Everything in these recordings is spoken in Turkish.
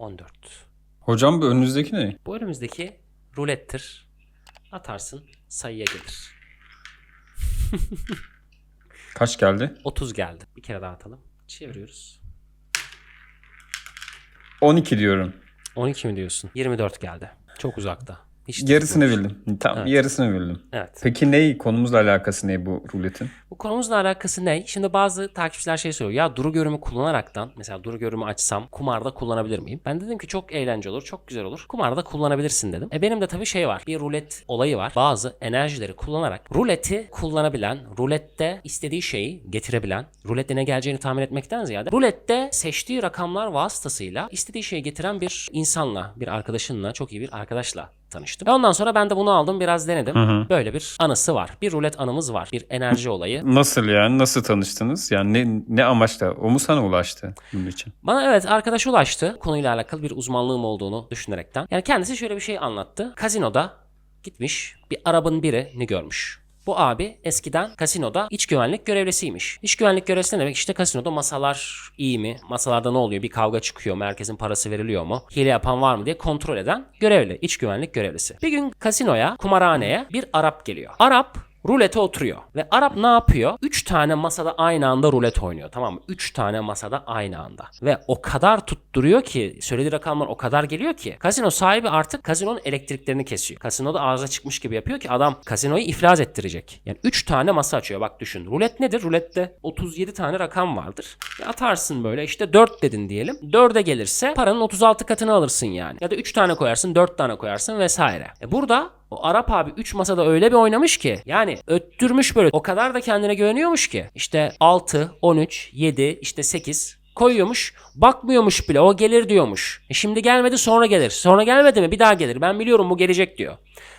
14. Hocam bu önünüzdeki ne? Bu önümüzdeki rulettir. Atarsın sayıya gelir. Kaç geldi? 30 geldi. Bir kere daha atalım. Çeviriyoruz. 12 diyorum. 12 mi diyorsun? 24 geldi. Çok uzakta. Hiç Yarısını bildim. Tamam Evet. yarısını bildim. Evet. Peki ne konumuzla alakası ne bu ruletin? Bu konumuzla alakası ne? Şimdi bazı takipçiler şey soruyor. Ya duru görümü kullanaraktan mesela duru görümü açsam kumarda kullanabilir miyim? Ben dedim ki çok eğlenceli olur, çok güzel olur. Kumarda kullanabilirsin dedim. E benim de tabii şey var. Bir rulet olayı var. Bazı enerjileri kullanarak ruleti kullanabilen, rulette istediği şeyi getirebilen, rulette ne geleceğini tahmin etmekten ziyade rulette seçtiği rakamlar vasıtasıyla istediği şeyi getiren bir insanla, bir arkadaşınla, çok iyi bir arkadaşla tanıştım. Ve ondan sonra ben de bunu aldım biraz denedim. Böyle bir anısı var. Bir rulet anımız var. Bir enerji olayı. Nasıl yani? Nasıl tanıştınız? Yani ne, ne amaçla? O mu sana ulaştı bunun için? Bana evet arkadaş ulaştı. Konuyla alakalı bir uzmanlığım olduğunu düşünerekten. Yani kendisi şöyle bir şey anlattı. Kazinoda gitmiş bir Arap'ın birini görmüş. Bu abi eskiden kasinoda iç güvenlik görevlisiymiş. İç güvenlik görevlisi ne demek? İşte kasinoda masalar iyi mi? Masalarda ne oluyor? Bir kavga çıkıyor mu? Herkesin parası veriliyor mu? Hile yapan var mı diye kontrol eden görevli. iç güvenlik görevlisi. Bir gün kasinoya, kumarhaneye bir Arap geliyor. Arap Rulete oturuyor. Ve Arap ne yapıyor? 3 tane masada aynı anda rulet oynuyor. Tamam mı? 3 tane masada aynı anda. Ve o kadar tutturuyor ki söylediği rakamlar o kadar geliyor ki kasino sahibi artık kasinonun elektriklerini kesiyor. Kasinoda ağza çıkmış gibi yapıyor ki adam kasinoyu iflas ettirecek. Yani 3 tane masa açıyor. Bak düşün. Rulet nedir? Rulette 37 tane rakam vardır. Ve atarsın böyle işte 4 dedin diyelim. 4'e gelirse paranın 36 katını alırsın yani. Ya da 3 tane koyarsın 4 tane koyarsın vesaire. E burada o Arap abi 3 masada öyle bir oynamış ki yani öttürmüş böyle. O kadar da kendine güveniyormuş ki. İşte 6, 13, 7, işte 8 koyuyormuş bakmıyormuş bile o gelir diyormuş. E şimdi gelmedi sonra gelir. Sonra gelmedi mi bir daha gelir ben biliyorum bu gelecek diyor.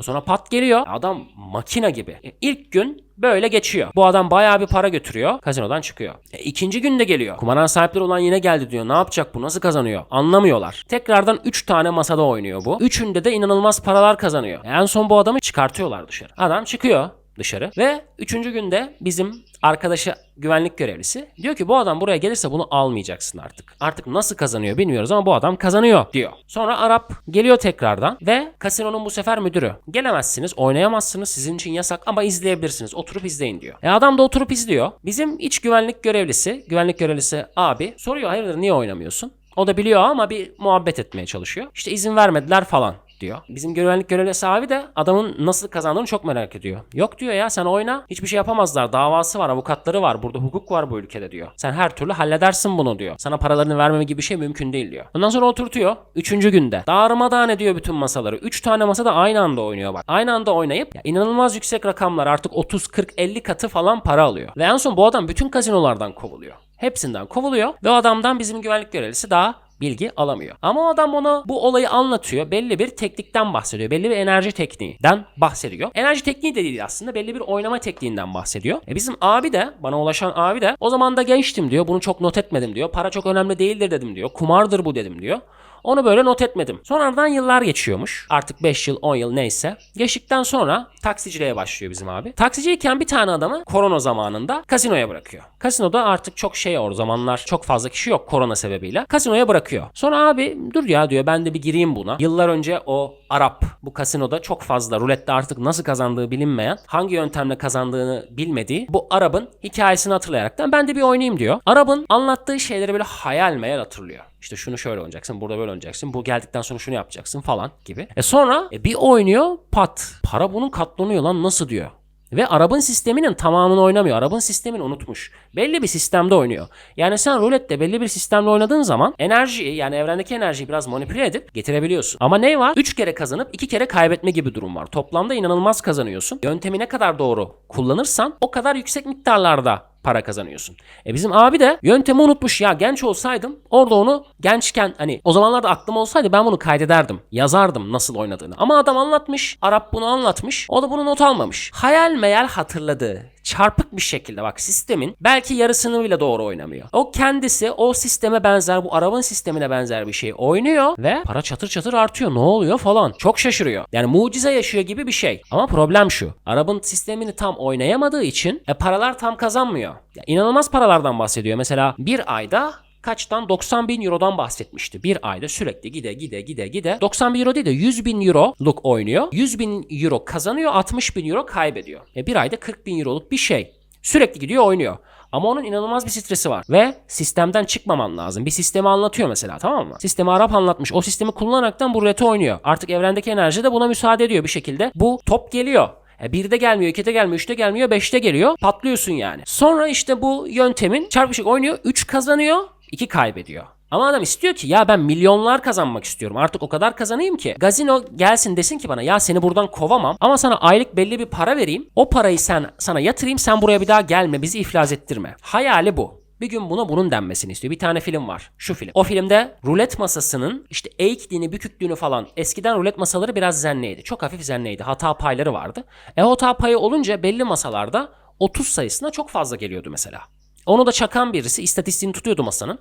Sonra pat geliyor adam makina gibi. E, ilk gün böyle geçiyor. Bu adam bayağı bir para götürüyor. Kazinodan çıkıyor. E, ikinci günde geliyor. Kumarhane sahipleri olan yine geldi diyor. Ne yapacak bu? Nasıl kazanıyor? Anlamıyorlar. Tekrardan 3 tane masada oynuyor bu. Üçünde de inanılmaz paralar kazanıyor. E, en son bu adamı çıkartıyorlar dışarı. Adam çıkıyor dışarı ve üçüncü günde bizim arkadaşı güvenlik görevlisi diyor ki bu adam buraya gelirse bunu almayacaksın artık. Artık nasıl kazanıyor bilmiyoruz ama bu adam kazanıyor diyor. Sonra Arap geliyor tekrardan ve kasinonun bu sefer müdürü. Gelemezsiniz, oynayamazsınız, sizin için yasak ama izleyebilirsiniz. Oturup izleyin diyor. E adam da oturup izliyor. Bizim iç güvenlik görevlisi, güvenlik görevlisi abi soruyor hayırdır niye oynamıyorsun? O da biliyor ama bir muhabbet etmeye çalışıyor. İşte izin vermediler falan diyor. Bizim güvenlik görevlisi abi de adamın nasıl kazandığını çok merak ediyor. Yok diyor ya sen oyna hiçbir şey yapamazlar. Davası var, avukatları var. Burada hukuk var bu ülkede diyor. Sen her türlü halledersin bunu diyor. Sana paralarını vermeme gibi bir şey mümkün değil diyor. Ondan sonra oturtuyor. Üçüncü günde. Darmadağın ediyor bütün masaları. Üç tane masada aynı anda oynuyor bak. Aynı anda oynayıp ya inanılmaz yüksek rakamlar artık 30, 40, 50 katı falan para alıyor. Ve en son bu adam bütün kazinolardan kovuluyor. Hepsinden kovuluyor ve o adamdan bizim güvenlik görevlisi daha bilgi alamıyor. Ama o adam ona bu olayı anlatıyor. Belli bir teknikten bahsediyor. Belli bir enerji tekniğinden bahsediyor. Enerji tekniği de değil aslında. Belli bir oynama tekniğinden bahsediyor. E bizim abi de bana ulaşan abi de o zaman da gençtim diyor. Bunu çok not etmedim diyor. Para çok önemli değildir dedim diyor. Kumardır bu dedim diyor. Onu böyle not etmedim. Sonradan yıllar geçiyormuş. Artık 5 yıl 10 yıl neyse. Geçtikten sonra taksiciliğe başlıyor bizim abi. Taksiciyken bir tane adamı korona zamanında kasinoya bırakıyor. Kasinoda artık çok şey o zamanlar çok fazla kişi yok korona sebebiyle. Kasinoya bırakıyor. Sonra abi dur ya diyor ben de bir gireyim buna. Yıllar önce o Arap bu kasinoda çok fazla rulette artık nasıl kazandığı bilinmeyen, hangi yöntemle kazandığını bilmediği bu Arap'ın hikayesini hatırlayaraktan ben de bir oynayayım diyor. Arap'ın anlattığı şeyleri böyle hayal meyal hatırlıyor. İşte şunu şöyle oynayacaksın, burada böyle oynayacaksın, bu geldikten sonra şunu yapacaksın falan gibi. E sonra e bir oynuyor pat. Para bunun katlanıyor lan nasıl diyor. Ve Arap'ın sisteminin tamamını oynamıyor. Arap'ın sistemini unutmuş. Belli bir sistemde oynuyor. Yani sen rulette belli bir sistemle oynadığın zaman enerjiyi yani evrendeki enerjiyi biraz manipüle edip getirebiliyorsun. Ama ne var? 3 kere kazanıp 2 kere kaybetme gibi durum var. Toplamda inanılmaz kazanıyorsun. Yöntemi ne kadar doğru kullanırsan o kadar yüksek miktarlarda para kazanıyorsun. E bizim abi de yöntemi unutmuş ya genç olsaydım orada onu gençken hani o zamanlarda aklım olsaydı ben bunu kaydederdim. Yazardım nasıl oynadığını. Ama adam anlatmış. Arap bunu anlatmış. O da bunu not almamış. Hayal meyal hatırladığı çarpık bir şekilde bak sistemin belki yarısını bile doğru oynamıyor. O kendisi o sisteme benzer bu Arap'ın sistemine benzer bir şey oynuyor ve para çatır çatır artıyor. Ne oluyor falan. Çok şaşırıyor. Yani mucize yaşıyor gibi bir şey. Ama problem şu. Arap'ın sistemini tam oynayamadığı için e, paralar tam kazanmıyor. Ya, inanılmaz paralardan bahsediyor. Mesela bir ayda kaçtan 90 bin eurodan bahsetmişti. Bir ayda sürekli gide gide gide gide. 90 bin euro değil de 100 bin euroluk oynuyor. 100 bin euro kazanıyor 60 bin euro kaybediyor. E bir ayda 40 bin euroluk bir şey. Sürekli gidiyor oynuyor. Ama onun inanılmaz bir stresi var. Ve sistemden çıkmaman lazım. Bir sistemi anlatıyor mesela tamam mı? Sistemi Arap anlatmış. O sistemi kullanaraktan bu ruleti oynuyor. Artık evrendeki enerji de buna müsaade ediyor bir şekilde. Bu top geliyor. E, birde gelmiyor, ikide gelmiyor, üçte gelmiyor, beşte geliyor. Patlıyorsun yani. Sonra işte bu yöntemin çarpışık oynuyor. Üç kazanıyor, iki kaybediyor. Ama adam istiyor ki ya ben milyonlar kazanmak istiyorum. Artık o kadar kazanayım ki. Gazino gelsin desin ki bana ya seni buradan kovamam ama sana aylık belli bir para vereyim. O parayı sen sana yatırayım sen buraya bir daha gelme bizi iflas ettirme. Hayali bu. Bir gün buna bunun denmesini istiyor. Bir tane film var. Şu film. O filmde rulet masasının işte eğikliğini, büküklüğünü falan eskiden rulet masaları biraz zenneydi. Çok hafif zenneydi. Hata payları vardı. E hata payı olunca belli masalarda 30 sayısına çok fazla geliyordu mesela. Onu da çakan birisi istatistiğini tutuyordu masanın.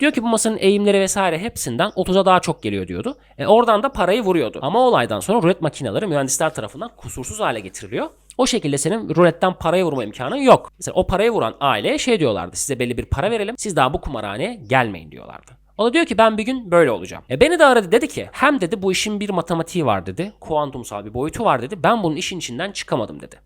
Diyor ki bu masanın eğimleri vesaire hepsinden 30'a daha çok geliyor diyordu. E oradan da parayı vuruyordu. Ama olaydan sonra rulet makineleri mühendisler tarafından kusursuz hale getiriliyor. O şekilde senin ruletten parayı vurma imkanın yok. Mesela o parayı vuran aileye şey diyorlardı. Size belli bir para verelim. Siz daha bu kumarhaneye gelmeyin diyorlardı. O da diyor ki ben bir gün böyle olacağım. E beni de aradı dedi ki hem dedi bu işin bir matematiği var dedi. Kuantumsal bir boyutu var dedi. Ben bunun işin içinden çıkamadım dedi.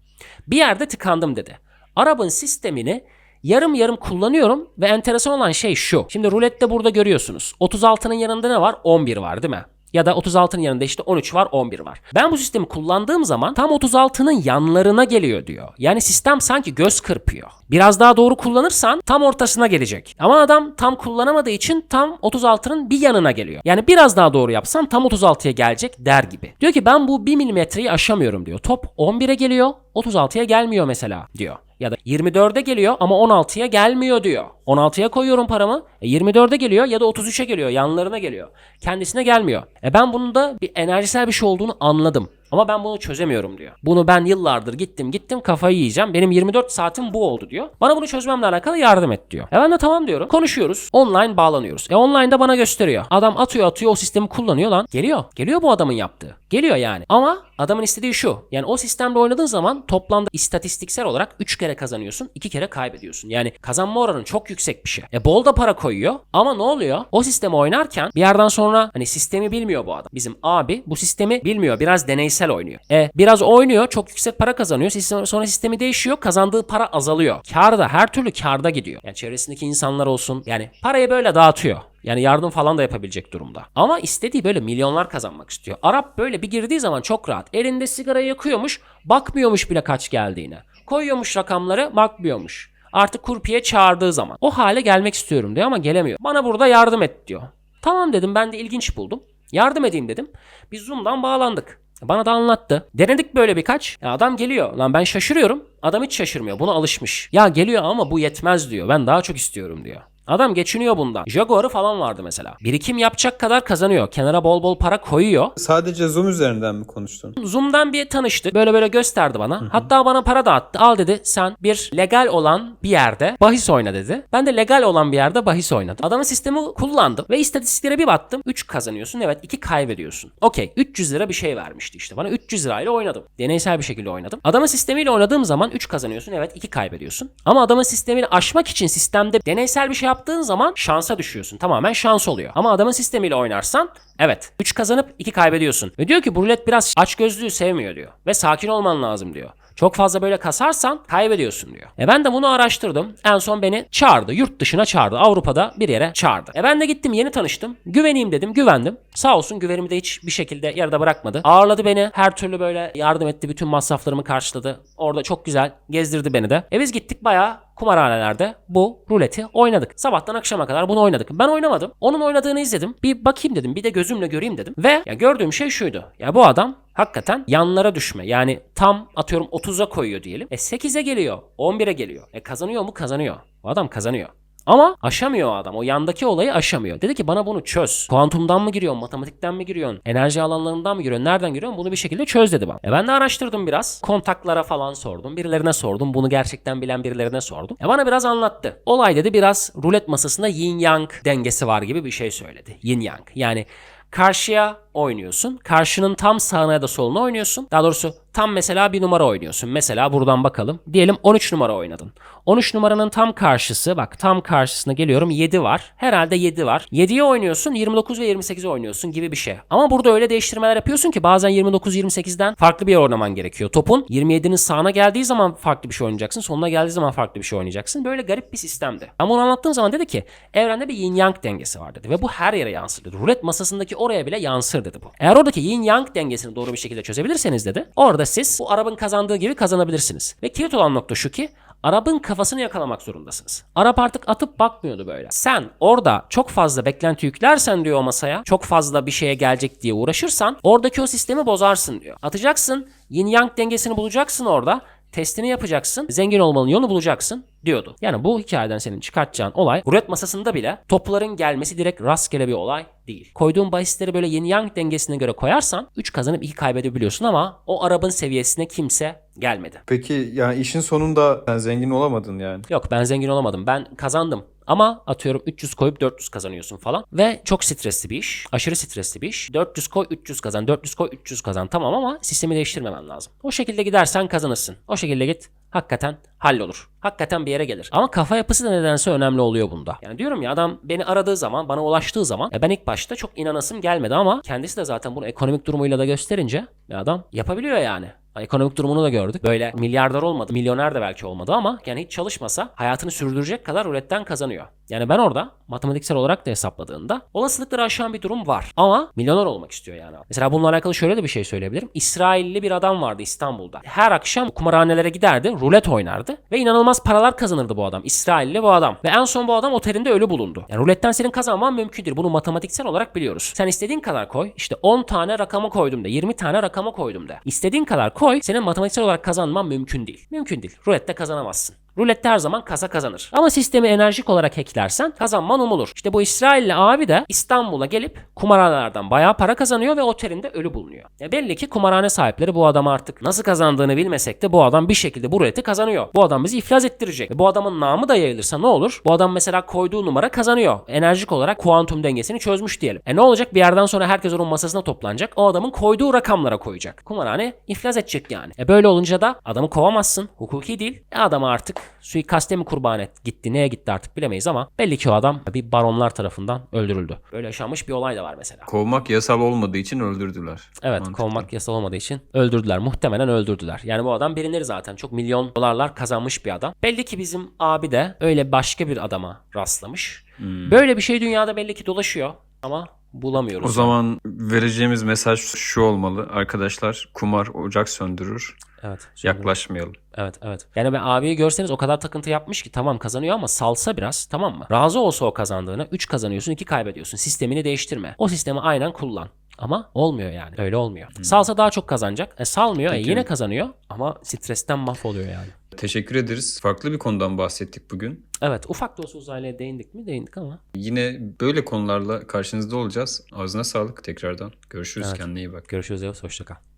Bir yerde tıkandım dedi. Arabın sistemini yarım yarım kullanıyorum ve enteresan olan şey şu. Şimdi rulette burada görüyorsunuz. 36'nın yanında ne var? 11 var değil mi? Ya da 36'nın yanında işte 13 var 11 var. Ben bu sistemi kullandığım zaman tam 36'nın yanlarına geliyor diyor. Yani sistem sanki göz kırpıyor. Biraz daha doğru kullanırsan tam ortasına gelecek. Ama adam tam kullanamadığı için tam 36'nın bir yanına geliyor. Yani biraz daha doğru yapsan tam 36'ya gelecek der gibi. Diyor ki ben bu 1 milimetreyi aşamıyorum diyor. Top 11'e geliyor 36'ya gelmiyor mesela diyor. Ya da 24'e geliyor ama 16'ya gelmiyor diyor. 16'ya koyuyorum paramı. E 24'e geliyor ya da 33'e geliyor. Yanlarına geliyor. Kendisine gelmiyor. E ben bunun da bir enerjisel bir şey olduğunu anladım. Ama ben bunu çözemiyorum diyor. Bunu ben yıllardır gittim gittim kafayı yiyeceğim. Benim 24 saatim bu oldu diyor. Bana bunu çözmemle alakalı yardım et diyor. E ben de tamam diyorum. Konuşuyoruz. Online bağlanıyoruz. E online'da bana gösteriyor. Adam atıyor atıyor o sistemi kullanıyor lan. Geliyor. Geliyor bu adamın yaptığı. Geliyor yani. Ama adamın istediği şu. Yani o sistemle oynadığın zaman toplamda istatistiksel olarak 3 kere kazanıyorsun. 2 kere kaybediyorsun. Yani kazanma oranın çok yüksek bir şey. E bol da para koyuyor. Ama ne oluyor? O sistemi oynarken bir yerden sonra hani sistemi bilmiyor bu adam. Bizim abi bu sistemi bilmiyor. Biraz deneysel oynuyor. E biraz oynuyor. Çok yüksek para kazanıyor. Sistem, sonra sistemi değişiyor. Kazandığı para azalıyor. Karda her türlü karda gidiyor. Yani çevresindeki insanlar olsun. Yani parayı böyle dağıtıyor. Yani yardım falan da yapabilecek durumda. Ama istediği böyle milyonlar kazanmak istiyor. Arap böyle bir girdiği zaman çok rahat. Elinde sigara yakıyormuş, bakmıyormuş bile kaç geldiğine. Koyuyormuş rakamları, bakmıyormuş. Artık kurpiye çağırdığı zaman. O hale gelmek istiyorum diyor ama gelemiyor. Bana burada yardım et diyor. Tamam dedim ben de ilginç buldum. Yardım edeyim dedim. Biz Zoom'dan bağlandık. Bana da anlattı. Denedik böyle birkaç. Ya adam geliyor. Lan ben şaşırıyorum. Adam hiç şaşırmıyor. Buna alışmış. Ya geliyor ama bu yetmez diyor. Ben daha çok istiyorum diyor. Adam geçiniyor bundan. Jaguar'ı falan vardı mesela. Birikim yapacak kadar kazanıyor. Kenara bol bol para koyuyor. Sadece Zoom üzerinden mi konuştun? Zoom'dan bir tanıştık. Böyle böyle gösterdi bana. Hatta bana para dağıttı. Al dedi sen bir legal olan bir yerde bahis oyna dedi. Ben de legal olan bir yerde bahis oynadım. Adamın sistemi kullandım ve istatistiklere bir baktım. 3 kazanıyorsun evet 2 kaybediyorsun. Okey 300 lira bir şey vermişti işte bana. 300 lirayla oynadım. Deneysel bir şekilde oynadım. Adamın sistemiyle oynadığım zaman 3 kazanıyorsun evet 2 kaybediyorsun. Ama adamın sistemini aşmak için sistemde deneysel bir şey yaptığın zaman şansa düşüyorsun. Tamamen şans oluyor. Ama adamın sistemiyle oynarsan evet 3 kazanıp 2 kaybediyorsun. Ve diyor ki bu rulet biraz açgözlüğü sevmiyor diyor. Ve sakin olman lazım diyor. Çok fazla böyle kasarsan kaybediyorsun diyor. E ben de bunu araştırdım. En son beni çağırdı. Yurt dışına çağırdı. Avrupa'da bir yere çağırdı. E ben de gittim yeni tanıştım. Güveneyim dedim. Güvendim. Sağ olsun güvenimi de hiç bir şekilde yarıda bırakmadı. Ağırladı beni. Her türlü böyle yardım etti. Bütün masraflarımı karşıladı. Orada çok güzel gezdirdi beni de. E biz gittik bayağı kumarhanelerde bu ruleti oynadık. Sabahtan akşama kadar bunu oynadık. Ben oynamadım. Onun oynadığını izledim. Bir bakayım dedim. Bir de gözümle göreyim dedim. Ve ya gördüğüm şey şuydu. Ya bu adam hakikaten yanlara düşme. Yani tam atıyorum 30'a koyuyor diyelim. E 8'e geliyor. 11'e geliyor. E kazanıyor mu? Kazanıyor. Bu adam kazanıyor. Ama aşamıyor adam. O yandaki olayı aşamıyor. Dedi ki bana bunu çöz. Kuantumdan mı giriyorsun? Matematikten mi giriyorsun? Enerji alanlarından mı giriyorsun? Nereden giriyorsun? Bunu bir şekilde çöz dedi bana. E ben de araştırdım biraz. Kontaklara falan sordum. Birilerine sordum. Bunu gerçekten bilen birilerine sordum. E bana biraz anlattı. Olay dedi biraz rulet masasında yin yang dengesi var gibi bir şey söyledi. Yin yang. Yani karşıya oynuyorsun. Karşının tam sağına ya da soluna oynuyorsun. Daha doğrusu tam mesela bir numara oynuyorsun. Mesela buradan bakalım. Diyelim 13 numara oynadın. 13 numaranın tam karşısı bak tam karşısına geliyorum 7 var. Herhalde 7 var. 7'yi oynuyorsun 29 ve 28'i oynuyorsun gibi bir şey. Ama burada öyle değiştirmeler yapıyorsun ki bazen 29-28'den farklı bir yer oynaman gerekiyor. Topun 27'nin sağına geldiği zaman farklı bir şey oynayacaksın. Sonuna geldiği zaman farklı bir şey oynayacaksın. Böyle garip bir sistemdi. Ben bunu anlattığım zaman dedi ki evrende bir yin yang dengesi var dedi. Ve bu her yere yansır. Rulet masasındaki oraya bile yansır dedi bu. Eğer oradaki yin yang dengesini doğru bir şekilde çözebilirseniz dedi. Orada siz bu Arap'ın kazandığı gibi kazanabilirsiniz. Ve kilit olan nokta şu ki Arap'ın kafasını yakalamak zorundasınız. Arap artık atıp bakmıyordu böyle. Sen orada çok fazla beklenti yüklersen diyor o masaya, çok fazla bir şeye gelecek diye uğraşırsan oradaki o sistemi bozarsın diyor. Atacaksın, yin yang dengesini bulacaksın orada. Testini yapacaksın. Zengin olmanın yolunu bulacaksın diyordu. Yani bu hikayeden senin çıkartacağın olay rulet masasında bile topların gelmesi direkt rastgele bir olay değil. Koyduğun bahisleri böyle yin yang dengesine göre koyarsan 3 kazanıp 2 kaybedebiliyorsun ama o Arap'ın seviyesine kimse gelmedi. Peki yani işin sonunda sen zengin olamadın yani. Yok ben zengin olamadım. Ben kazandım. Ama atıyorum 300 koyup 400 kazanıyorsun falan. Ve çok stresli bir iş. Aşırı stresli bir iş. 400 koy 300 kazan. 400 koy 300 kazan. Tamam ama sistemi değiştirmemen lazım. O şekilde gidersen kazanırsın. O şekilde git. Hakikaten hallolur. Hakikaten bir yere gelir. Ama kafa yapısı da nedense önemli oluyor bunda. Yani diyorum ya adam beni aradığı zaman, bana ulaştığı zaman ben ilk başta çok inanasım gelmedi ama kendisi de zaten bunu ekonomik durumuyla da gösterince adam yapabiliyor yani. Ekonomik durumunu da gördük. Böyle milyarder olmadı, milyoner de belki olmadı ama yani hiç çalışmasa hayatını sürdürecek kadar ruletten kazanıyor. Yani ben orada matematiksel olarak da hesapladığında olasılıkları aşan bir durum var. Ama milyoner olmak istiyor yani. Mesela bununla alakalı şöyle de bir şey söyleyebilirim. İsrailli bir adam vardı İstanbul'da. Her akşam kumarhanelere giderdi, rulet oynardı ve inanılmaz paralar kazanırdı bu adam. İsrailli bu adam. Ve en son bu adam otelinde ölü bulundu. Yani ruletten senin kazanman mümkündür. Bunu matematiksel olarak biliyoruz. Sen istediğin kadar koy. İşte 10 tane rakama koydum de, 20 tane rakama koydum de. İstediğin kadar koy. Senin matematiksel olarak kazanman mümkün değil. Mümkün değil. Rulette kazanamazsın. Rulette her zaman kasa kazanır. Ama sistemi enerjik olarak hacklersen kazanman umulur. İşte bu İsrailli abi de İstanbul'a gelip kumarhanelerden bayağı para kazanıyor ve otelinde ölü bulunuyor. Ya belli ki kumarhane sahipleri bu adamı artık nasıl kazandığını bilmesek de bu adam bir şekilde bu ruleti kazanıyor. Bu adam bizi iflas ettirecek. E bu adamın namı da yayılırsa ne olur? Bu adam mesela koyduğu numara kazanıyor. Enerjik olarak kuantum dengesini çözmüş diyelim. E ne olacak? Bir yerden sonra herkes onun masasına toplanacak. O adamın koyduğu rakamlara koyacak. Kumarhane iflas edecek yani. E böyle olunca da adamı kovamazsın. Hukuki değil. E adamı artık suikaste mi kurban et gitti neye gitti artık bilemeyiz ama belli ki o adam bir baronlar tarafından öldürüldü. Böyle yaşanmış bir olay da var mesela. Kovmak yasal olmadığı için öldürdüler. Evet Mantıklı. kovmak yasal olmadığı için öldürdüler. Muhtemelen öldürdüler. Yani bu adam bilinir zaten. Çok milyon dolarlar kazanmış bir adam. Belli ki bizim abi de öyle başka bir adama rastlamış. Böyle bir şey dünyada belli ki dolaşıyor ama bulamıyoruz. O zaman vereceğimiz mesaj şu olmalı. Arkadaşlar kumar ocak söndürür. Evet. söndürün. Yaklaşmayalım. Evet evet. Yani ben abiyi görseniz o kadar takıntı yapmış ki tamam kazanıyor ama salsa biraz tamam mı? Razı olsa o kazandığını 3 kazanıyorsun 2 kaybediyorsun. Sistemini değiştirme. O sistemi aynen kullan. Ama olmuyor yani. Öyle olmuyor. Salsa daha çok kazanacak. E salmıyor. E Peki. yine kazanıyor ama stresten mahvoluyor yani. Teşekkür ederiz. Farklı bir konudan bahsettik bugün. Evet ufak da olsa uzaylıya değindik mi? Değindik ama. Yine böyle konularla karşınızda olacağız. Ağzına sağlık tekrardan. Görüşürüz. Evet. Kendine iyi bak. Görüşürüz. Yavuz. Hoşça kal.